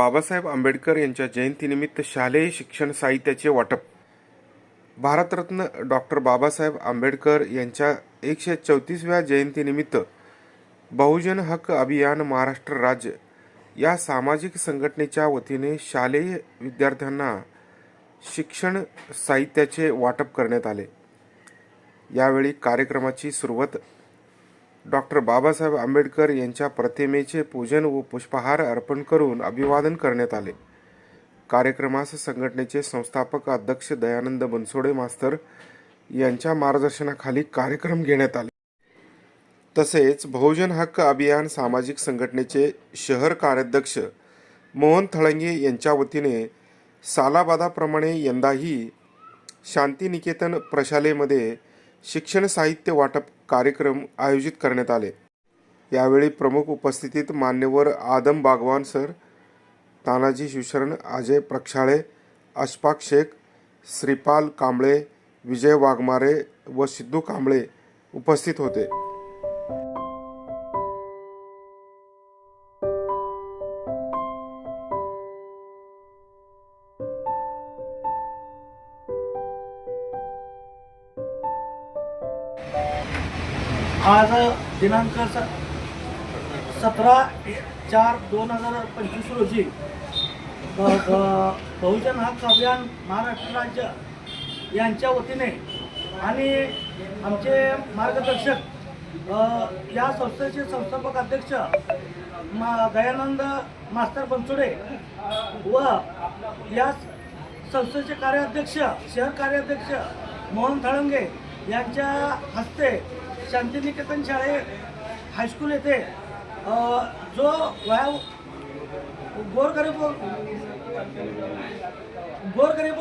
बाबासाहेब आंबेडकर यांच्या जयंतीनिमित्त शालेय शिक्षण साहित्याचे वाटप. भारतरत्न डॉक्टर बाबासाहेब आंबेडकर यांच्या एकशे चौतीसव्या जयंतीनिमित्त बहुजन हक्क अभियान महाराष्ट्र राज्य या सामाजिक संघटनेच्या वतीने शालेय विद्यार्थ्यांना शिक्षण साहित्याचे वाटप करण्यात आले. यावेळी कार्यक्रमाची सुरुवात डॉक्टर बाबासाहेब आंबेडकर यांच्या प्रतिमेचे पूजन व पुष्पहार अर्पण करून अभिवादन करण्यात आले. कार्यक्रमास संघटनेचे संस्थापक अध्यक्ष दयानंद बनसोडे मास्तर यांच्या मार्गदर्शनाखाली कार्यक्रम घेण्यात आले. तसेच बहुजन हक्क अभियान सामाजिक संघटनेचे शहर कार्याध्यक्ष मोहन थळंगे यांच्या वतीने सालाबादाप्रमाणे यंदाही शांतिनिकेतन प्रशालेमध्ये शिक्षण साहित्य वाटप कार्यक्रम आयोजित करण्यात आले. यावेळी प्रमुख उपस्थितीत मान्यवर आदम बागवान सर तानाजी शिवशरण अजय प्रक्षाळे अशफाक शेख श्रीपाल कांबळे विजय वाघमारे व सिद्धू कांबळे उपस्थित होते. आज दिनांक स सतरा चार दोन हजार पंचवीस रोजी बहुजन हक्क अभियान महाराष्ट्र राज्य यांच्या वतीने आणि आमचे मार्गदर्शक या संस्थेचे संस्थापक अध्यक्ष मा दयानंद मास्तर बनसुडे व या संस्थेचे कार्याध्यक्ष शहर कार्याध्यक्ष मोहन थळंगे यांच्या हस्ते शांतिनिकेतन शाळे हायस्कूल येथे जो वया गोरगरीब गोरगरीब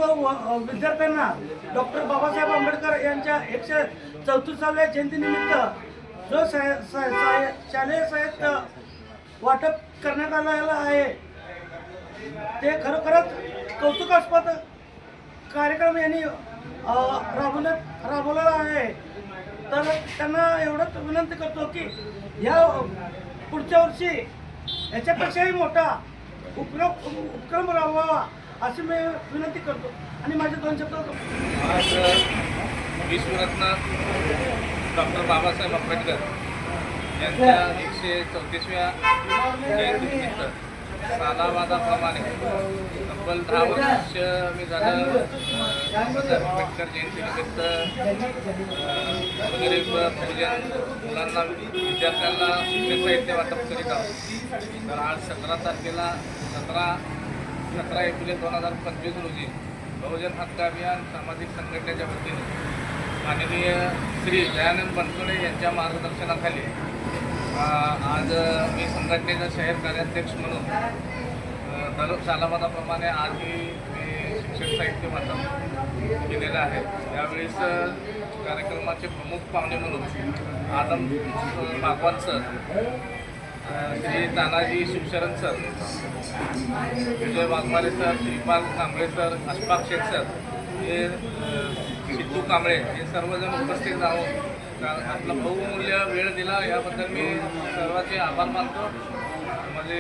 विद्यार्थ्यांना डॉक्टर बाबासाहेब आंबेडकर यांच्या एकशे चौतीसाव्या जयंतीनिमित्त जो सा- शालेय साहित्य वाटप करण्यात आलेला आहे ते खरोखरच कौतुकास्पद कार्यक्रम यांनी राबवण्यात राबवलेला आहे. तर त्यांना एवढंच विनंती करतो की या पुढच्या वर्षी याच्यापेक्षाही मोठा उपक्रम उपक्रम राबवावा अशी मी विनंती करतो. आणि माझे दोन शब्द आज विश्वरत्न डॉक्टर बाबासाहेब आंबेडकर यांच्या एकशे चौतीसव्या जयंतीनिमित्त सालावादाप्रमाणे. तब्बल दहा वर्ष मी झालं बाबासाहेब आंबेडकर जयंतीनिमित्त गरीब पूजन मुलांना विद्यार्थ्यांना शिक्षण साहित्य वाटप करीत आहोत. तर आज सतरा तारखेला सतरा सतरा एप्रिल दोन हजार पंचवीस रोजी बहुजन हक्क अभियान सामाजिक संघटनेच्या वतीने माननीय श्री दयानंद बनसोडे यांच्या मार्गदर्शनाखाली आज मी संघटनेचा शहर कार्याध्यक्ष म्हणून अ, दर आजही मी शिक्षण साहित्य वाटप केलेलं आहे. त्यावेळेस कार्यक्रमाचे प्रमुख पाहुणे म्हणून Adam Bhagwan sir Shri Tanaji Shivsharan sir Vijay Waghmare sir Shripal Kamble sir Ashfaq Shaikh sir हे सिद्धू कांबळे हे सर्वजण उपस्थित आहोत आपला बहुमूल्य वेळ दिला याबद्दल मी सर्वांचे आभार मानतो. म्हणजे